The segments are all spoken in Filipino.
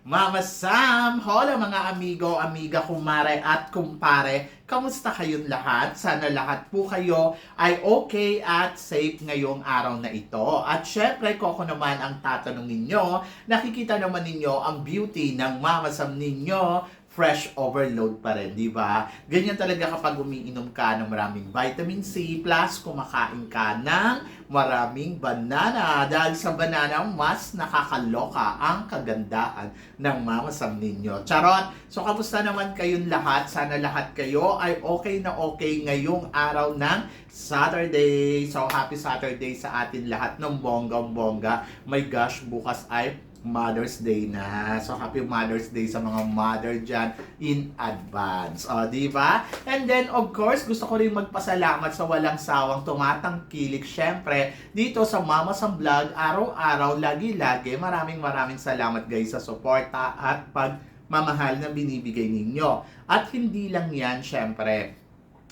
Mama Sam. Hola mga amigo, amiga, kumare at kumpare. Kamusta kayong lahat? Sana lahat po kayo ay okay at safe ngayong araw na ito. At syempre, ko naman ang tatanungin nyo. Nakikita naman ninyo ang beauty ng Mama Sam ninyo fresh overload pa rin, di ba? Ganyan talaga kapag umiinom ka ng maraming vitamin C plus kumakain ka ng maraming banana. Dahil sa banana, mas nakakaloka ang kagandahan ng mamasam ninyo. Charot! So, kamusta naman kayong lahat? Sana lahat kayo ay okay na okay ngayong araw ng Saturday. So, happy Saturday sa atin lahat ng bonggang-bongga. My gosh, bukas ay Mother's Day na. So, happy Mother's Day sa mga mother dyan in advance. O, di ba? And then, of course, gusto ko rin magpasalamat sa walang sawang tumatangkilik. Syempre, dito sa Mama sa Vlog, araw-araw, lagi-lagi. Maraming maraming salamat guys sa suporta at pagmamahal na binibigay ninyo. At hindi lang yan, syempre,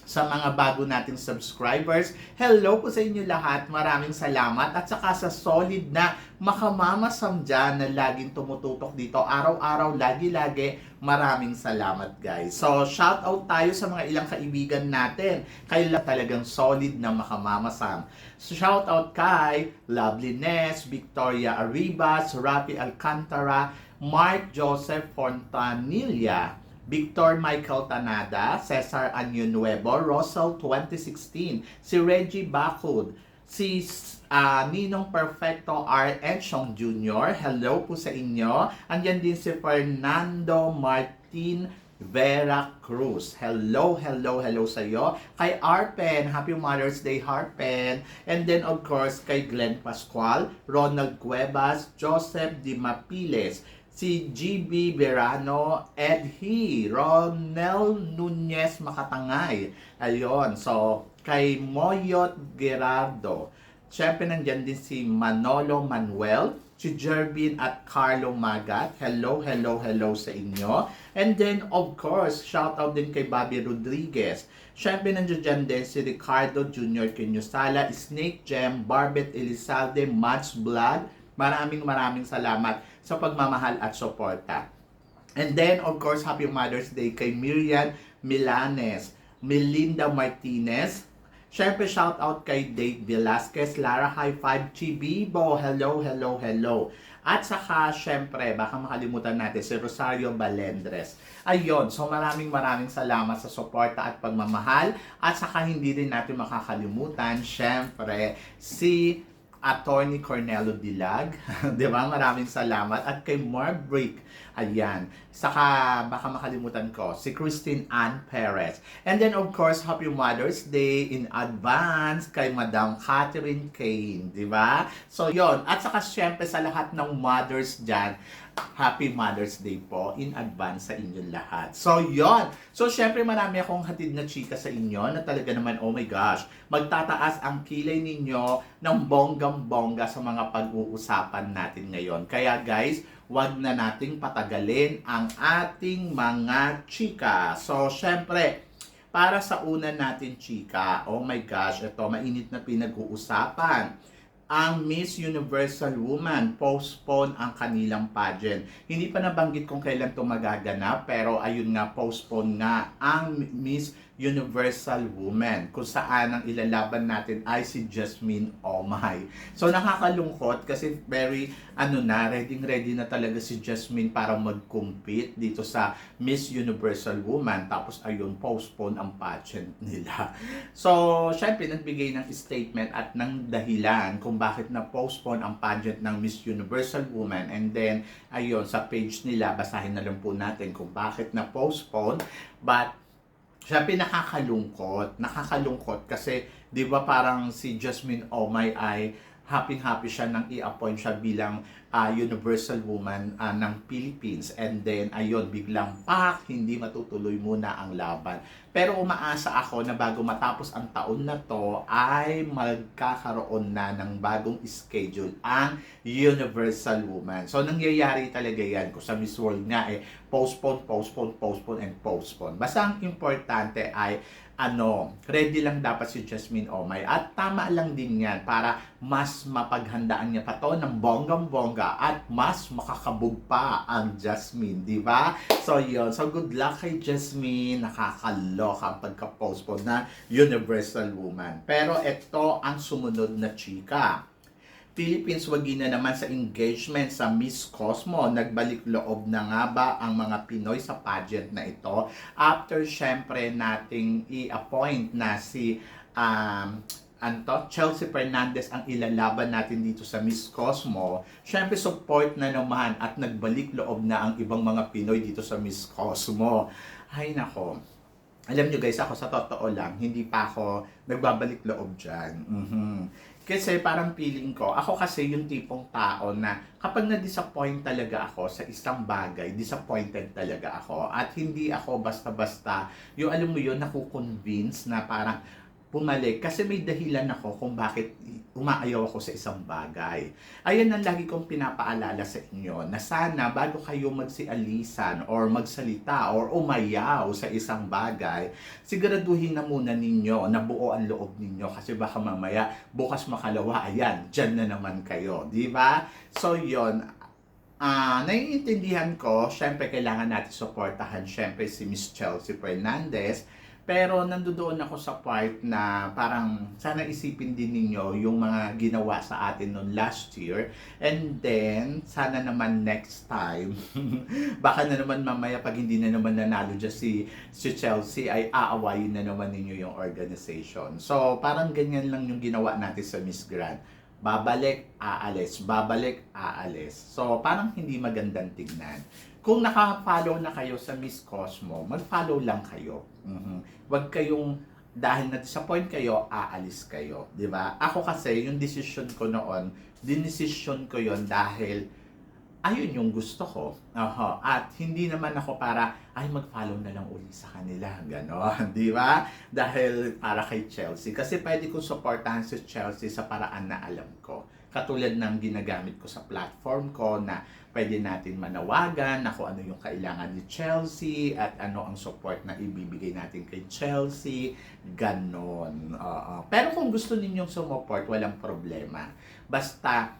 sa mga bago nating subscribers. Hello po sa inyo lahat. Maraming salamat. At saka sa solid na makamamasam dyan na laging tumututok dito. Araw-araw, lagi-lagi. Maraming salamat guys. So, shout out tayo sa mga ilang kaibigan natin. Kayo lang talagang solid na makamamasam. So, shout out kay Loveliness, Victoria Arribas, Rafi Alcantara, Mark Joseph Fontanilla, Victor Michael Tanada, Cesar Anyo Nuevo, Russell 2016, si Reggie Bacud, si ah, Ninong Perfecto R. Enchong Jr. Hello po sa inyo. Andyan din si Fernando Martin Vera Cruz. Hello, hello, hello sa iyo. Kay Arpen, Happy Mother's Day, Harpen. And then, of course, kay Glenn Pascual, Ronald Cuevas, Joseph Di Mapiles, si GB Verano, Ed He, Ronel Nunez Makatangay. Ayun, so kay Moyot Gerardo. Siyempre nandyan din si Manolo Manuel, si Jervin at Carlo Magat. Hello, hello, hello sa inyo. And then, of course, shout out din kay Bobby Rodriguez. Siyempre nandiyan din si Ricardo Jr. Quiñosala, Snake Gem, Barbet Elizalde, Mads Blood. Maraming maraming salamat sa pagmamahal at suporta. And then, of course, Happy Mother's Day kay Miriam Milanes, Melinda Martinez, Siyempre, shout out kay Dave Velasquez, Lara High Five, Chibibo, hello, hello, hello. At saka, syempre, baka makalimutan natin si Rosario Balendres. Ayun, so maraming maraming salamat sa suporta at pagmamahal. At saka hindi rin natin makakalimutan, syempre, si Attorney Cornelo Dilag. 'Di ba? Maraming salamat. At kay Mark Brick. Ayan. Saka baka makalimutan ko, si Christine Ann Perez. And then of course, Happy Mother's Day in advance kay Madam Catherine Kane. 'Di ba? So yon At saka syempre sa lahat ng mothers dyan, Happy Mother's Day po in advance sa inyong lahat. So, yon. So, syempre marami akong hatid na chika sa inyo na talaga naman, oh my gosh, magtataas ang kilay ninyo ng bonggang-bongga sa mga pag-uusapan natin ngayon. Kaya guys, wag na nating patagalin ang ating mga chika. So, syempre, para sa una natin chika, oh my gosh, ito mainit na pinag-uusapan ang Miss Universal Woman postpone ang kanilang pageant. Hindi pa nabanggit kung kailan ito magaganap pero ayun nga postpone nga ang Miss Universal Woman kung saan ang ilalaban natin ay si Jasmine Omay. So nakakalungkot kasi very ano na ready ready na talaga si Jasmine para mag-compete dito sa Miss Universal Woman tapos ayun postpone ang pageant nila. So syempre nagbigay ng statement at ng dahilan kung bakit na postpone ang pageant ng Miss Universal Woman and then ayun sa page nila basahin na lang po natin kung bakit na postpone but Siyempre nakakalungkot. Nakakalungkot kasi 'di ba parang si Jasmine Omay ay happy-happy siya nang i-appoint siya bilang ah, Universal Woman ah, ng Philippines. And then, ayun, biglang pak, hindi matutuloy muna ang laban. Pero umaasa ako na bago matapos ang taon na to, ay magkakaroon na ng bagong schedule ang Universal Woman. So, nangyayari talaga yan. Kung sa Miss World nga, eh, postpone, postpone, postpone, and postpone. Basta ang importante ay ano, ready lang dapat si Jasmine Omay. At tama lang din yan para mas mapaghandaan niya pa to ng bonggang-bongga at mas makakabog pa ang Jasmine, di ba? So, yun. So, good luck kay Jasmine. Nakakaloka ang pagka-postpone na Universal Woman. Pero ito ang sumunod na chika. Philippines wagi na naman sa engagement sa Miss Cosmo. Nagbalik loob na nga ba ang mga Pinoy sa pageant na ito? After syempre nating i-appoint na si um, anto, Chelsea Fernandez ang ilalaban natin dito sa Miss Cosmo, syempre support na naman at nagbalik loob na ang ibang mga Pinoy dito sa Miss Cosmo. Ay nako, alam nyo guys, ako sa totoo lang, hindi pa ako nagbabalik loob dyan. Mhm. Kasi parang feeling ko, ako kasi yung tipong tao na kapag na-disappoint talaga ako sa isang bagay, disappointed talaga ako. At hindi ako basta-basta, yung alam mo yun, nakukonvince na parang bumalik kasi may dahilan ako kung bakit umaayaw ako sa isang bagay. Ayan ang lagi kong pinapaalala sa inyo na sana bago kayo magsialisan or magsalita or umayaw sa isang bagay, siguraduhin na muna ninyo na buo ang loob ninyo kasi baka mamaya bukas makalawa, ayan, dyan na naman kayo. Di ba? So, yon Ah, naiintindihan ko, syempre kailangan natin suportahan syempre si Miss Chelsea Fernandez pero nandoon ako sa part na parang sana isipin din ninyo yung mga ginawa sa atin noon last year. And then, sana naman next time, baka na naman mamaya pag hindi na naman nanalo dyan si, si Chelsea, ay aawayin na naman ninyo yung organization. So, parang ganyan lang yung ginawa natin sa Miss Grand. Babalik, aalis. Babalik, aalis. So, parang hindi magandang tignan kung naka-follow na kayo sa Miss Cosmo, mag-follow lang kayo. Mhm. Huwag kayong dahil na-disappoint kayo, aalis kayo. 'di ba? Ako kasi, yung decision ko noon, dinesisyon ko yon dahil ayun yung gusto ko. Aha. At hindi naman ako para, ay mag-follow na lang uli sa kanila. Ganon, di ba? Dahil para kay Chelsea. Kasi pwede kong supportahan si Chelsea sa paraan na alam ko. Katulad ng ginagamit ko sa platform ko na pwede natin manawagan na kung ano yung kailangan ni Chelsea at ano ang support na ibibigay natin kay Chelsea. Ganon. Oo. Pero kung gusto ninyong sumuport, walang problema. Basta,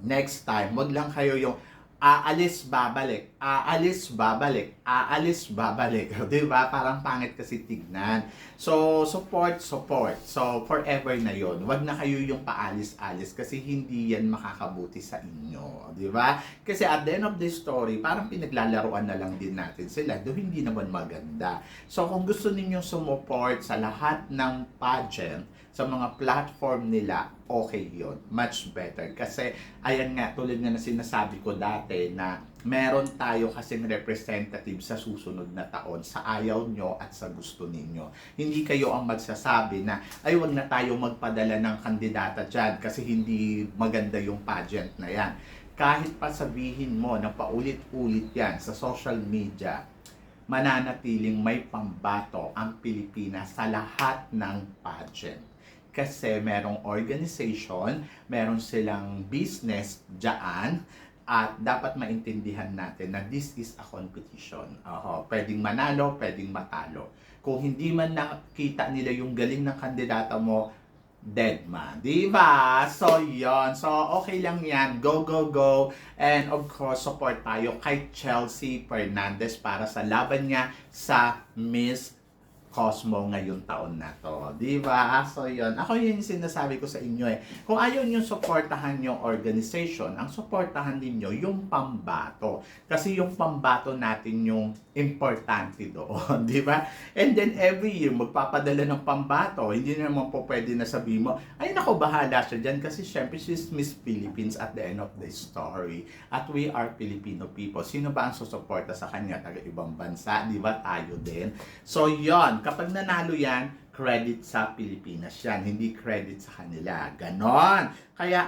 next time, wag lang kayo yung aalis, babalik, aalis, babalik, aalis, babalik. Di ba? Parang pangit kasi tignan. So, support, support. So, forever na yon. Wag na kayo yung paalis-alis kasi hindi yan makakabuti sa inyo. Di ba? Kasi at the end of the story, parang pinaglalaroan na lang din natin sila. Do hindi naman maganda. So, kung gusto ninyong sumuport sa lahat ng pageant, sa mga platform nila, okay yon Much better. Kasi, ayan nga, tulad nga na sinasabi ko dati na meron tayo kasing representative sa susunod na taon sa ayaw nyo at sa gusto ninyo. Hindi kayo ang magsasabi na, ay wag na tayo magpadala ng kandidata dyan kasi hindi maganda yung pageant na yan. Kahit pa sabihin mo na paulit-ulit yan sa social media, mananatiling may pambato ang Pilipinas sa lahat ng pageant kasi merong organization, meron silang business dyan, at dapat maintindihan natin na this is a competition. Oho, pwedeng manalo, pwedeng matalo. Kung hindi man nakita nila yung galing ng kandidata mo, dead man. Di ba? So, yon So, okay lang yan. Go, go, go. And of course, support tayo kay Chelsea Fernandez para sa laban niya sa Miss Cosmo ngayong taon na to. Di ba? So, yun. Ako yun sinasabi ko sa inyo eh. Kung ayaw nyo supportahan yung organization, ang supportahan ninyo yung pambato. Kasi yung pambato natin yung importante doon. Di ba? And then every year, magpapadala ng pambato. Hindi naman po pwede na sabihin mo, ay nako, bahala siya dyan. Kasi syempre, she's Miss Philippines at the end of the story. At we are Filipino people. Sino ba ang susuporta sa kanya? Taga ibang bansa. Di ba? Tayo din. So, yon Kapag nanalo yan, credit sa Pilipinas yan. Hindi credit sa kanila. Ganon. Kaya,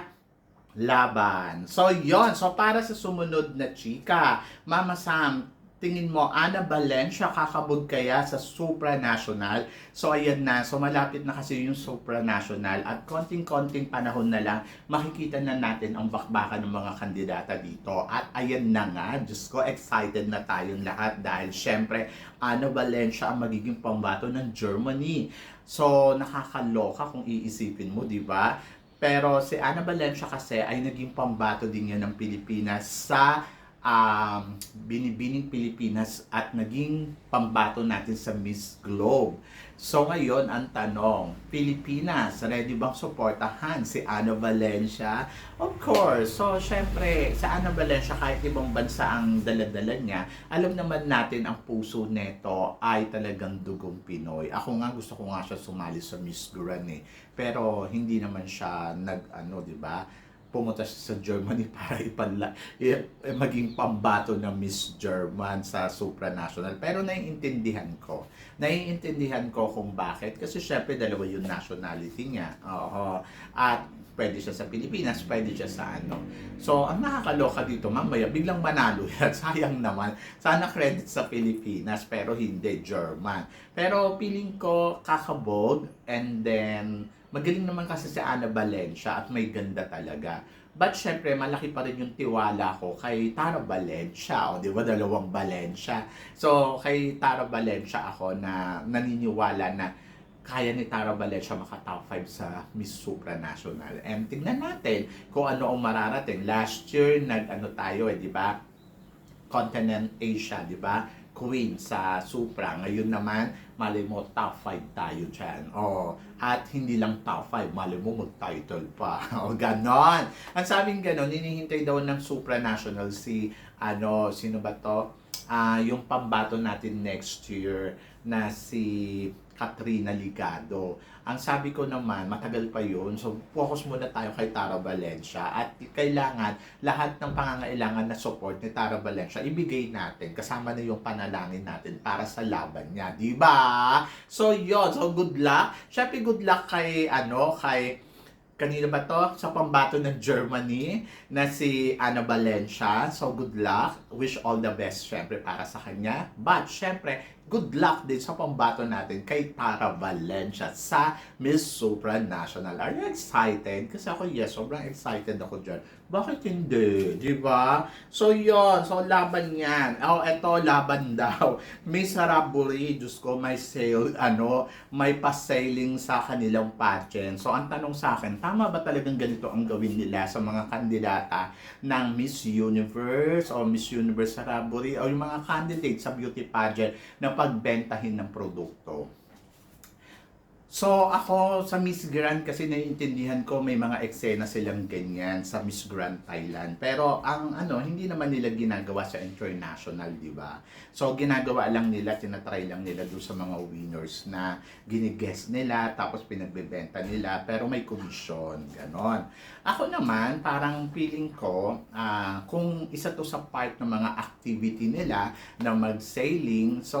laban. So, yon So, para sa sumunod na chika, Mama Sam, tingin mo, Ana Valencia kakabog kaya sa supranational? So, ayan na. So, malapit na kasi yung supranational at konting-konting panahon na lang, makikita na natin ang bakbakan ng mga kandidata dito. At ayan na nga, Diyos ko, excited na tayong lahat dahil syempre, Ana Valencia ang magiging pambato ng Germany. So, nakakaloka kung iisipin mo, di ba? Pero si Ana Valencia kasi ay naging pambato din yan ng Pilipinas sa um, Binibining Pilipinas at naging pambato natin sa Miss Globe. So ngayon, ang tanong, Pilipinas, ready bang suportahan si Ana Valencia? Of course. So, syempre, sa Ana Valencia, kahit ibang bansa ang daladala niya, alam naman natin ang puso neto ay talagang dugong Pinoy. Ako nga, gusto ko nga siya sumali sa Miss Grand eh. Pero, hindi naman siya nag, ano, di ba? Pumunta siya sa Germany para ipala, i- eh, maging pambato ng Miss German sa supranational. Pero naiintindihan ko. Naiintindihan ko kung bakit. Kasi syempre dalawa yung nationality niya. Oo. At pwede siya sa Pilipinas, pwede siya sa ano. So, ang nakakaloka dito, mamaya, biglang manalo yan. Sayang naman. Sana credit sa Pilipinas, pero hindi, German. Pero feeling ko kakabog, and then, magaling naman kasi si Ana Valencia at may ganda talaga. But syempre, malaki pa rin yung tiwala ko kay Tara Valencia. O, di ba? Dalawang Valencia. So, kay Tara Valencia ako na naniniwala na kaya ni Tara Valencia maka top 5 sa Miss Supranational. And tingnan natin kung ano ang mararating. Last year, nag ano tayo eh, di ba? Continent Asia, di ba? Queen sa Supra. Ngayon naman, mali mo top 5 tayo dyan. Oh, at hindi lang top 5, mali mo mag-title pa. o ganon. Ang sabing ganon, hinihintay daw ng supranational si, ano, sino ba to? Ah, yung pambato natin next year na si Katrina Ligado. Ang sabi ko naman, matagal pa yun. So, focus muna tayo kay Tara Valencia. At kailangan, lahat ng pangangailangan na support ni Tara Valencia, ibigay natin. Kasama na yung panalangin natin para sa laban niya. di ba? So, yon So, good luck. Siyempre, good luck kay, ano, kay kanina ba to? Sa pambato ng Germany na si Ana Valencia. So, good luck. Wish all the best, syempre, para sa kanya. But, syempre, good luck din sa pambato natin kay Tara Valencia sa Miss Supranational. Are you excited? Kasi ako, yes, sobrang excited ako dyan. Bakit hindi? Di ba? So, yon So, laban yan. Oh, eto, laban daw. May saraburi. Diyos ko, may sale, ano, may pa-sailing sa kanilang pageant. So, ang tanong sa akin, tama ba talagang ganito ang gawin nila sa mga kandidata ng Miss Universe o Miss Universe Saraburi o yung mga candidates sa beauty pageant na pagbentahin ng produkto? So, ako sa Miss Grand kasi naiintindihan ko may mga eksena silang ganyan sa Miss Grand Thailand. Pero ang ano, hindi naman nila ginagawa sa international, di ba? So, ginagawa lang nila, tinatry lang nila doon sa mga winners na ginigest nila, tapos pinagbebenta nila, pero may commission, ganon. Ako naman, parang feeling ko, ah, kung isa to sa part ng mga activity nila na mag-sailing, so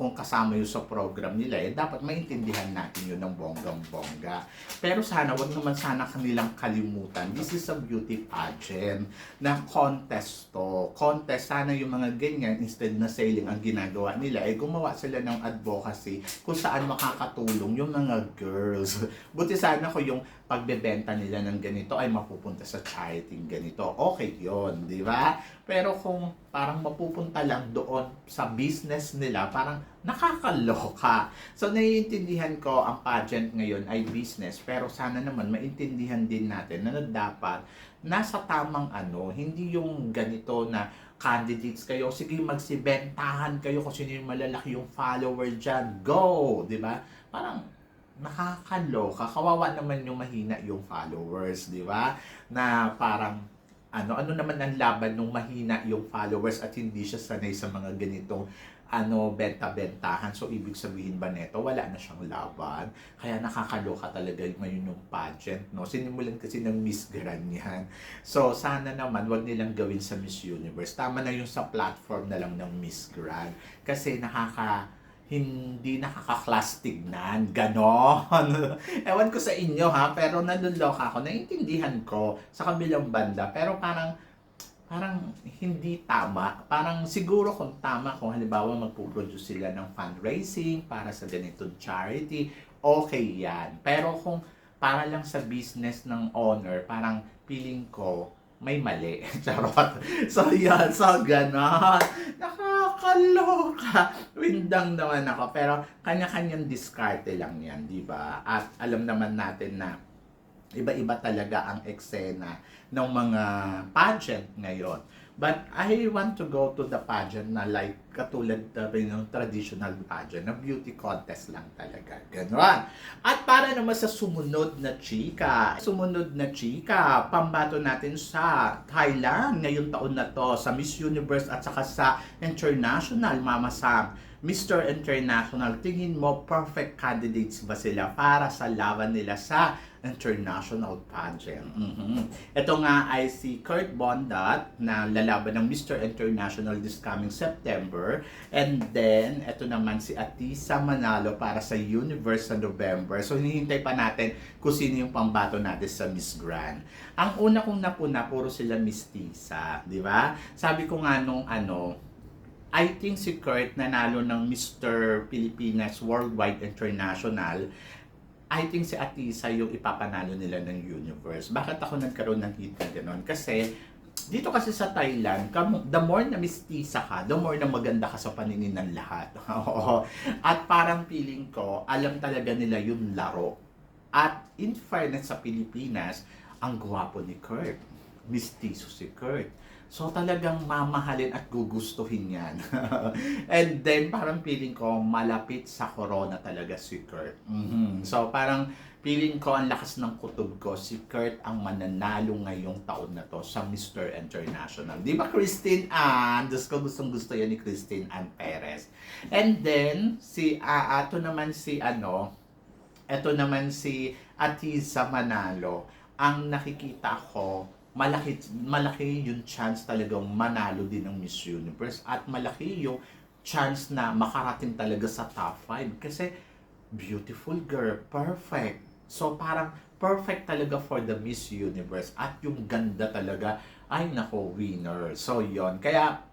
kung kasama yun sa program nila, eh, dapat maintindihan natin yun ng bonggang-bongga. Pero sana, wag naman sana kanilang kalimutan. This is a beauty pageant na contest to. Contest, sana yung mga ganyan, instead na sailing ang ginagawa nila, eh gumawa sila ng advocacy kung saan makakatulong yung mga girls. Buti sana ko yung pagbebenta nila ng ganito ay mapupunta sa charity ganito. Okay yon di ba? Pero kung parang mapupunta lang doon sa business nila, parang nakakaloka. So, naiintindihan ko ang pageant ngayon ay business, pero sana naman maintindihan din natin na dapat nasa tamang ano, hindi yung ganito na candidates kayo, sige magsibentahan kayo kung sino yung malalaki yung follower dyan, go! Ba? Parang nakakaloka. Kawawa naman yung mahina yung followers, di ba? Na parang ano ano naman ang laban nung mahina yung followers at hindi siya sanay sa mga ganitong ano benta-bentahan. So ibig sabihin ba neto wala na siyang laban. Kaya nakakaloka talaga ngayon yung pageant, no? Sinimulan kasi ng Miss Grand yan. So sana naman wag nilang gawin sa Miss Universe. Tama na yung sa platform na lang ng Miss Grand kasi nakaka hindi nakaka-class tignan. Ganon. Ewan ko sa inyo ha, pero naluloka ako. Naiintindihan ko sa kabilang banda. Pero parang, parang hindi tama. Parang siguro kung tama, kung halimbawa magpuproduce sila ng fundraising para sa ganitong charity, okay yan. Pero kung para lang sa business ng owner, parang feeling ko, may mali. Charot. So, yan. So, ganon. Nakakaloka. Windang naman ako. Pero, kanya-kanyang diskarte lang yan, di ba? At alam naman natin na iba-iba talaga ang eksena ng mga pageant ngayon. But I want to go to the pageant na like katulad na rin ng traditional pageant na beauty contest lang talaga. Ganon. At para naman sa sumunod na chika, sumunod na chika, pambato natin sa Thailand ngayong taon na to, sa Miss Universe at saka sa International Mama Sam. Mr. International, tingin mo perfect candidates ba sila para sa laban nila sa international pageant? Mhm. Ito nga ay si Kurt Bondat na lalaban ng Mr. International this coming September. And then, ito naman si Atisa Manalo para sa Universe sa November. So, hinihintay pa natin kung sino yung pambato natin sa Miss Grand. Ang una kong napuna, puro sila Miss Tisa. Di ba? Sabi ko nga nung ano, I think si Kurt nanalo ng Mr. Pilipinas Worldwide International. I think si Atisa yung ipapanalo nila ng universe. Bakit ako nagkaroon ng hit na gano'n? Kasi dito kasi sa Thailand, the more na mistisa ka, the more na maganda ka sa paningin ng lahat. At parang feeling ko, alam talaga nila yung laro. At in fairness sa Pilipinas, ang gwapo ni Kurt. Mistiso si Kurt. So talagang mamahalin at gugustuhin yan. And then parang feeling ko malapit sa corona talaga si Kurt. Mhm. So parang feeling ko ang lakas ng kutob ko, si Kurt ang mananalo ngayong taon na to sa Mr. International. Di ba Christine Ann? Diyos ko gustong gusto yan ni Christine Ann Perez. And then, si, ah, ato naman si ano, eto naman si Atiza Manalo. Ang nakikita ko, malaki malaki yung chance talagang manalo din ng Miss Universe at malaki yung chance na makarating talaga sa top 5 kasi beautiful girl, perfect. So parang perfect talaga for the Miss Universe at yung ganda talaga ay nako winner. So yon kaya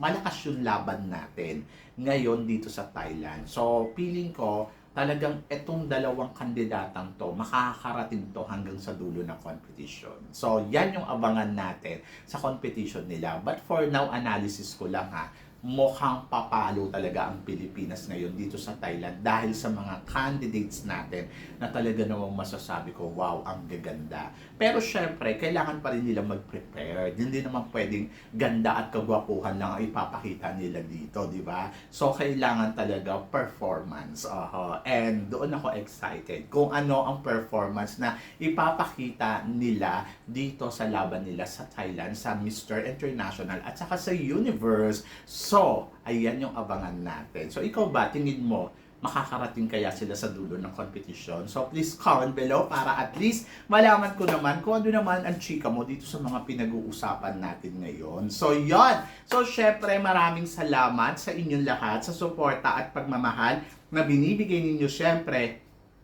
malakas yung laban natin ngayon dito sa Thailand. So feeling ko talagang etong dalawang kandidatang to, makakarating to hanggang sa dulo ng competition. So, yan yung abangan natin sa competition nila. But for now, analysis ko lang ha, mukhang papalo talaga ang Pilipinas ngayon dito sa Thailand dahil sa mga candidates natin na talaga namang masasabi ko, wow, ang gaganda. Pero syempre, kailangan pa rin nila mag-prepare. Hindi naman pwedeng ganda at kagwapuhan lang ang ipapakita nila dito, di ba? So, kailangan talaga performance. Aha. And doon ako excited kung ano ang performance na ipapakita nila dito sa laban nila sa Thailand, sa Mr. International at saka sa Universe. So, ayan yung abangan natin. So, ikaw ba, tingin mo, makakarating kaya sila sa dulo ng competition? So, please comment below para at least malaman ko naman kung ano naman ang chika mo dito sa mga pinag-uusapan natin ngayon. So, yon So, syempre, maraming salamat sa inyong lahat sa suporta at pagmamahal na binibigay ninyo syempre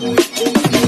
Thank you.